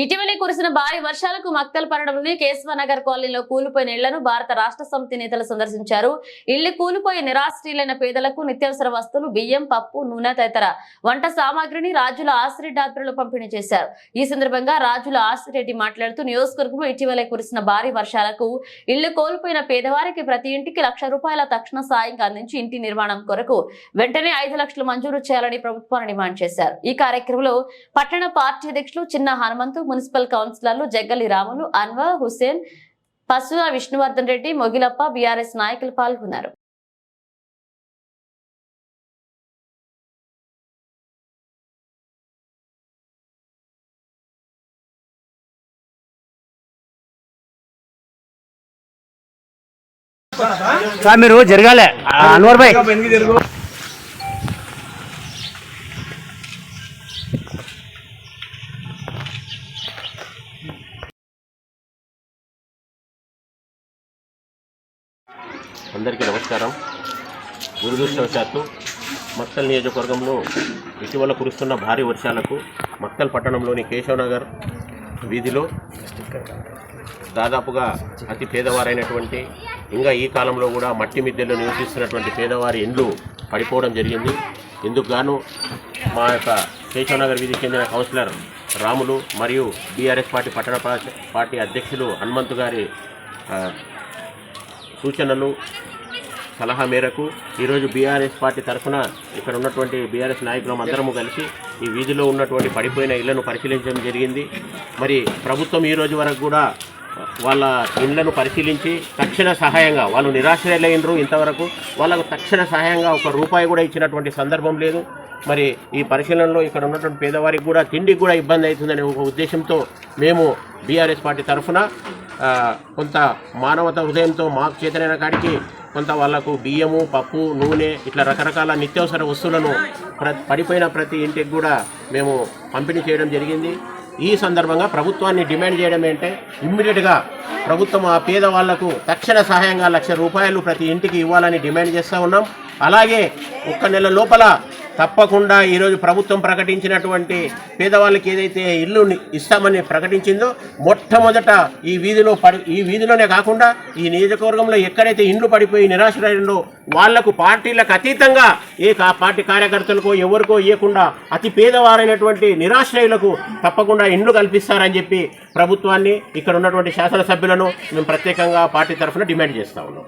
ఇటీవలే కురిసిన భారీ వర్షాలకు మక్తల్ పట్టణంలోని కేశవనగర్ కాలనీలో కూలిపోయిన ఇళ్ళను భారత రాష్ట్ర సమితి నేతలు సందర్శించారు. ఇళ్ళు కూలిపోయి నిరాశ్రీలైన పేదలకు నిత్యావసర వస్తువులు బియ్యం పప్పు నూనె తదితర వంట సామాగ్రిని రాజుల ఆసిరెడ్డి ఆధ్వర్యంలో పంపిణీ చేశారు. ఈ సందర్భంగా రాజుల ఆసిరెడ్డి మాట్లాడుతూ నియోజకవర్గంలో ఇటీవలే కురిసిన భారీ వర్షాలకు ఇళ్ళు కోల్పోయిన పేదవారికి ప్రతి ఇంటికి లక్ష రూపాయల తక్షణ సాయం అందించి ఇంటి నిర్మాణం కొరకు వెంటనే ఐదు లక్షలు మంజూరు చేయాలని ప్రభుత్వాన్ని డిమాండ్ చేశారు. ఈ కార్యక్రమంలో పట్టణ పార్టీ అధ్యక్షులు చిన్న హనుమంతు మున్సిపల్ కౌన్సిలర్లు జగ్గలి రాములు అన్వర్ హుసేన్ పశుల విష్ణువర్ధన్ రెడ్డి మొగిలప్ప బీఆర్ఎస్ నాయకులు పాల్గొన్నారు. సార్ మీరు జరగాలి. అన్వర్ భాయ్. అందరికీ నమస్కారం. దురదృష్టవశాత్తు మక్తల్ నియోజకవర్గంలో ఇటీవల కురుస్తున్న భారీ వర్షాలకు మక్తల్ పట్టణంలోని కేశవనగర్ వీధిలో దాదాపుగా అతి పేదవారైనటువంటి ఇంకా ఈ కాలంలో కూడా మట్టి మిద్దెల్లో నివసిస్తున్నటువంటి పేదవారి ఇండ్లు పడిపోవడం జరిగింది. ఇందుకు గాను మా యొక్క కేశవనగర్ వీధికి చెందిన కౌన్సిలర్ రాములు మరియు బీఆర్ఎస్ పార్టీ పట్టణ పార్టీ అధ్యక్షులు హనుమంతు గారి సూచనలు సలహా మేరకు ఈరోజు బీఆర్ఎస్ పార్టీ తరఫున ఇక్కడ ఉన్నటువంటి బీఆర్ఎస్ నాయకులం అందరము కలిసి ఈ వీధిలో ఉన్నటువంటి పడిపోయిన ఇళ్ళను పరిశీలించడం జరిగింది. మరి ప్రభుత్వం ఈ రోజు వరకు కూడా వాళ్ళ ఇళ్ళను పరిశీలించి తక్షణ సహాయంగా వాళ్ళు నిరాశ్రయలైనరు ఇంతవరకు. వాళ్ళకు తక్షణ సహాయంగా ఒక రూపాయి కూడా ఇచ్చినటువంటి సందర్భం లేదు. మరి ఈ పరిశీలనలో ఇక్కడ ఉన్నటువంటి పేదవారికి కూడా తిండికి కూడా ఇబ్బంది అవుతుందనే ఒక ఉద్దేశంతో మేము బీఆర్ఎస్ పార్టీ తరఫున కొంత మానవత హృదయంతో మాకు చేతనైన కాడికి కొంత వాళ్ళకు బియ్యము పప్పు నూనె ఇట్లా రకరకాల నిత్యావసర వస్తువులను ప్ర పడిపోయిన ప్రతి ఇంటికి కూడా మేము పంపిణీ చేయడం జరిగింది. ఈ సందర్భంగా ప్రభుత్వాన్ని డిమాండ్ చేయడం ఏంటంటే ఇమ్మీడియట్గా ప్రభుత్వం ఆ పేదవాళ్ళకు తక్షణ సహాయంగా లక్ష రూపాయలు ప్రతి ఇంటికి ఇవ్వాలని డిమాండ్ చేస్తూ ఉన్నాం. అలాగే ఒక్క నెల లోపల తప్పకుండా ఈరోజు ప్రభుత్వం ప్రకటించినటువంటి పేదవాళ్ళకి ఏదైతే ఇల్లు ఇస్తామని ప్రకటించిందో మొట్టమొదట ఈ వీధిలో పడి ఈ వీధిలోనే కాకుండా ఈ నియోజకవర్గంలో ఎక్కడైతే ఇండ్లు పడిపోయి నిరాశ్రయంలో వాళ్ళకు పార్టీలకు అతీతంగా ఏ పార్టీ కార్యకర్తలకో ఎవరికో ఇవ్వకుండా అతి పేదవారైనటువంటి నిరాశ్రయులకు తప్పకుండా ఇండ్లు కల్పిస్తారని చెప్పి ప్రభుత్వాన్ని ఇక్కడ ఉన్నటువంటి శాసనసభ్యులను మేము ప్రత్యేకంగా పార్టీ తరఫున డిమాండ్ చేస్తా ఉన్నాం.